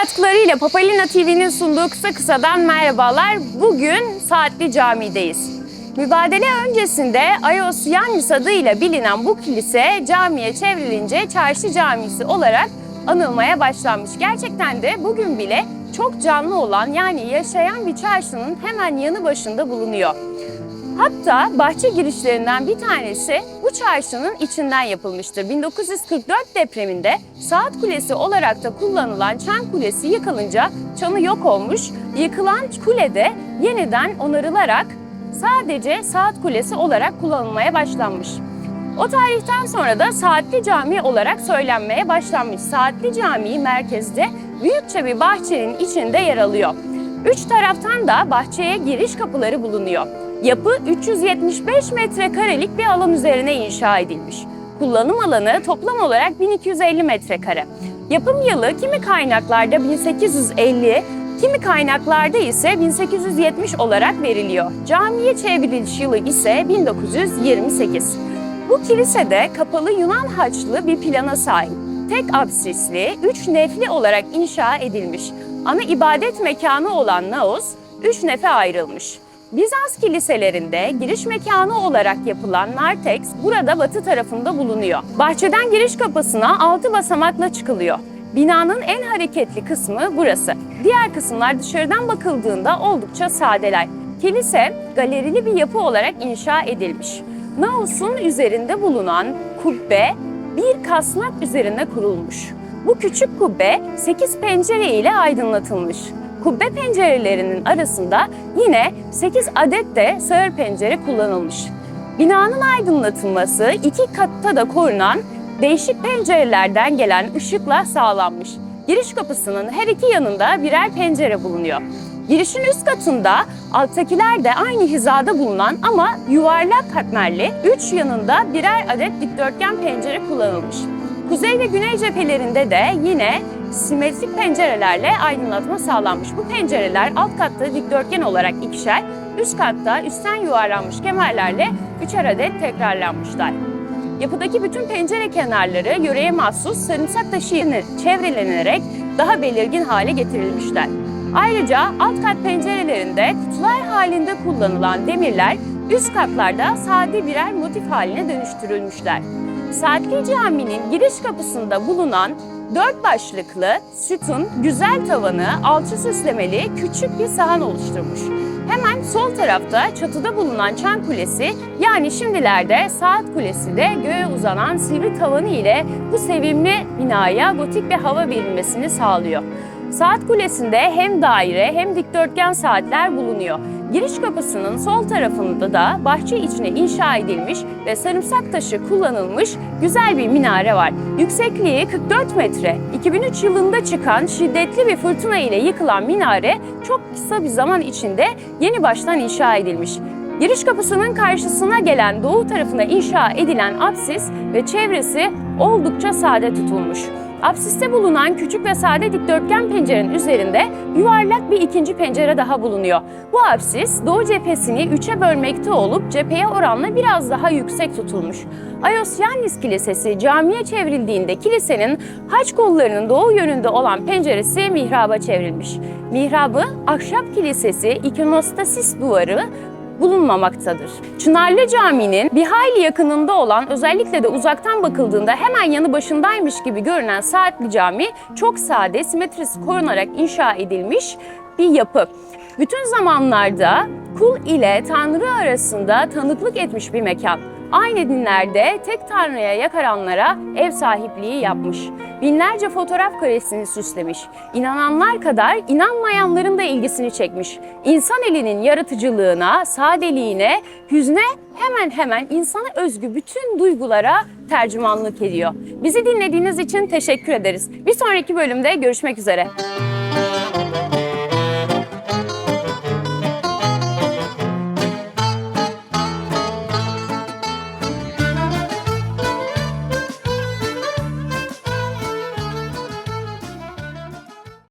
katkılarıyla Papalina TV'nin sunduğu kısa kısadan merhabalar. Bugün Saatli Cami'deyiz. Mübadele öncesinde Ayos Yannis adıyla bilinen bu kilise camiye çevrilince Çarşı Camisi olarak anılmaya başlanmış. Gerçekten de bugün bile çok canlı olan yani yaşayan bir çarşının hemen yanı başında bulunuyor. Hatta bahçe girişlerinden bir tanesi bu çarşının içinden yapılmıştır. 1944 depreminde Saat Kulesi olarak da kullanılan Çan Kulesi yıkılınca çanı yok olmuş. Yıkılan kule de yeniden onarılarak sadece Saat Kulesi olarak kullanılmaya başlanmış. O tarihten sonra da Saatli Cami olarak söylenmeye başlanmış. Saatli Camii merkezde büyükçe bir bahçenin içinde yer alıyor. Üç taraftan da bahçeye giriş kapıları bulunuyor. Yapı 375 metrekarelik bir alan üzerine inşa edilmiş. Kullanım alanı toplam olarak 1250 metrekare. Yapım yılı kimi kaynaklarda 1850, kimi kaynaklarda ise 1870 olarak veriliyor. Camiye çevriliş yılı ise 1928. Bu kilisede kapalı Yunan haçlı bir plana sahip. Tek absisli, üç nefli olarak inşa edilmiş. Ana ibadet mekanı olan naos, üç nefe ayrılmış. Bizans kiliselerinde giriş mekanı olarak yapılan nartex burada batı tarafında bulunuyor. Bahçeden giriş kapısına altı basamakla çıkılıyor. Binanın en hareketli kısmı burası. Diğer kısımlar dışarıdan bakıldığında oldukça sadeler. Kilise galerili bir yapı olarak inşa edilmiş. Naos'un üzerinde bulunan kubbe bir kasnak üzerine kurulmuş. Bu küçük kubbe 8 pencere ile aydınlatılmış. Kubbe pencerelerinin arasında yine 8 adet de sağır pencere kullanılmış. Binanın aydınlatılması iki katta da korunan değişik pencerelerden gelen ışıkla sağlanmış. Giriş kapısının her iki yanında birer pencere bulunuyor. Girişin üst katında alttakiler de aynı hizada bulunan ama yuvarlak katmerli 3 yanında birer adet dikdörtgen pencere kullanılmış. Kuzey ve güney cephelerinde de yine simetrik pencerelerle aydınlatma sağlanmış. Bu pencereler alt katta dikdörtgen olarak ikişer, üst katta üstten yuvarlanmış kemerlerle üçer adet tekrarlanmışlar. Yapıdaki bütün pencere kenarları yöreye mahsus sarımsak taşıyla çevrelenerek daha belirgin hale getirilmişler. Ayrıca alt kat pencerelerinde kutular halinde kullanılan demirler üst katlarda sade birer motif haline dönüştürülmüşler. Saatli Cami'nin giriş kapısında bulunan dört başlıklı, sütun, güzel tavanı, alçı süslemeli küçük bir sahan oluşturmuş. Hemen sol tarafta çatıda bulunan Çan Kulesi yani şimdilerde Saat Kulesi de göğe uzanan sivri tavanı ile bu sevimli binaya gotik bir hava verilmesini sağlıyor. Saat kulesinde hem daire hem dikdörtgen saatler bulunuyor. Giriş kapısının sol tarafında da bahçe içine inşa edilmiş ve sarımsak taşı kullanılmış güzel bir minare var. Yüksekliği 44 metre. 2003 yılında çıkan şiddetli bir fırtına ile yıkılan minare çok kısa bir zaman içinde yeni baştan inşa edilmiş. Giriş kapısının karşısına gelen doğu tarafına inşa edilen apsis ve çevresi oldukça sade tutulmuş. Apsiste bulunan küçük ve sade dikdörtgen pencerenin üzerinde yuvarlak bir ikinci pencere daha bulunuyor. Bu apsis doğu cephesini üçe bölmekte olup cepheye oranla biraz daha yüksek tutulmuş. Ayos Yannis Kilisesi camiye çevrildiğinde kilisenin haç kollarının doğu yönünde olan penceresi mihraba çevrilmiş. Mihrabı ahşap kilisesi ikonostasis duvarı bulunmamaktadır. Çınarlı Camii'nin bir hayli yakınında olan özellikle de uzaktan bakıldığında hemen yanı başındaymış gibi görünen Saatli Cami çok sade, simetrisi korunarak inşa edilmiş bir yapı. Bütün zamanlarda kul ile Tanrı arasında tanıklık etmiş bir mekan. Aynı dinlerde tek Tanrı'ya yakaranlara ev sahipliği yapmış. Binlerce fotoğraf karesini süslemiş. İnananlar kadar inanmayanların da ilgisini çekmiş. İnsan elinin yaratıcılığına, sadeliğine, hüzne hemen hemen insana özgü bütün duygulara tercümanlık ediyor. Bizi dinlediğiniz için teşekkür ederiz. Bir sonraki bölümde görüşmek üzere.